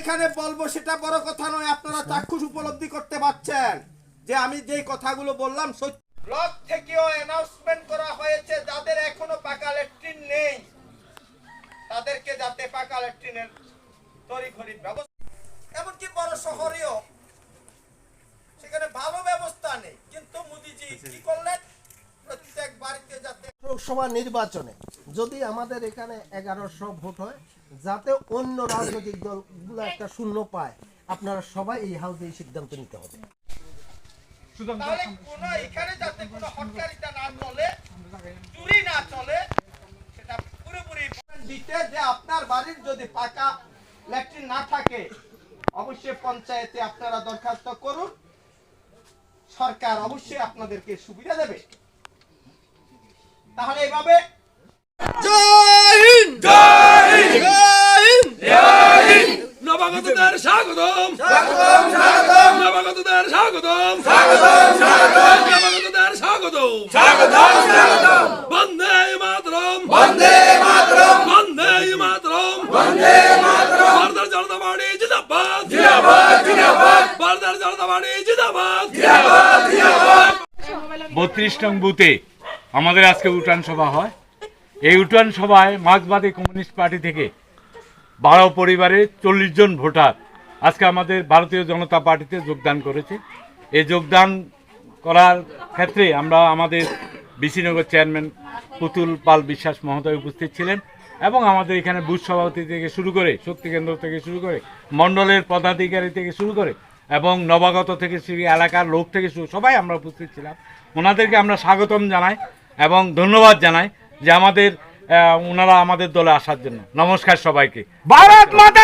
এখানে বলব সেটা বড় কথা নয় আপনারা চাক্ষুষ উপলব্ধি করতে পারছেন। যে আমি যে কথাগুলো বললাম সত্য ব্লক থেকেও অ্যানাউন্সমেন্ট করা হয়েছে যাদের এখনও পাকা ল্যাট্রিন নেই তাদেরকে যাতে পাকা ল্যাট্রিনের তড়িঘড়ি ব্যবস্থা এমনকি বড় শহরেও সেখানে ভালো ব্যবস্থা নেই। কিন্তু মোদিজি কি করলেন? প্রত্যেক বাড়িতে যাতে লোকসভা নির্বাচনে যদি আমাদের এখানে এগারোশো ভোট হয় যাতে অন্য রাজনৈতিক দলগুলো একটা শূন্য পায় আপনারা সবাই এই হাউসে এই সিদ্ধান্ত নিতে হবে। এখানে যাতে কোনো হটকারিতা না চলে চুরি না চলে সেটা পুরোপুরি দিতে যে আপনার বাড়ির যদি পাকা ল্যাট্রিন না থাকে অবশ্যই পঞ্চায়েতে আপনারা দরখাস্ত করুন। সরকার অবশ্যই আপনাদেরকে সুবিধা দেবে। তাহলে এইভাবে নবাগতদের স্বাগতম! স্বাগতম স্বাগতম! নবাগতদের স্বাগতম! স্বাগতম স্বাগতম! নবাগতদের স্বাগতম! স্বাগতম স্বাগতম! বন্দে মাতরম! বন্দে মাতরম! বন্দে মাতরম! বন্দে মাতরম! ভারতের জনতা পার্টি জিন্দাবাদ! জিন্দাবাদ জিন্দাবাদ! ভারতের জনতা পার্টি জিন্দাবাদ! জিন্দাবাদ জিন্দাবাদ! বত্রিশ নং বুথে আমাদের আজকে উঠান সভা হয়। এই উঠান সভায় মার্ক্সবাদী কমিউনিস্ট পার্টি থেকে বারো পরিবারের চল্লিশ জন ভোটার আজকে আমাদের ভারতীয় জনতা পার্টিতে যোগদান করেছে। এই যোগদান করার ক্ষেত্রে আমরা আমাদের বিশিনগর চেয়ারম্যান পুতুল পাল বিশ্বাস মহোদয় উপস্থিত ছিলেন এবং আমাদের এখানে বুথ সভাপতি থেকে শুরু করে শক্তি কেন্দ্র থেকে শুরু করে মণ্ডলের পদাধিকারী থেকে শুরু করে এবং নবাগত থেকে শুরু এলাকার লোক থেকে শুরু সবাই আমরা উপস্থিত ছিলাম। ওনাদেরকে আমরা স্বাগতম জানাই। এবং ধন্যবাদ জানাই যে আমাদের ওনারা আমাদের দলে আসার জন্য। নমস্কার সবাইকে। ভারত মাতা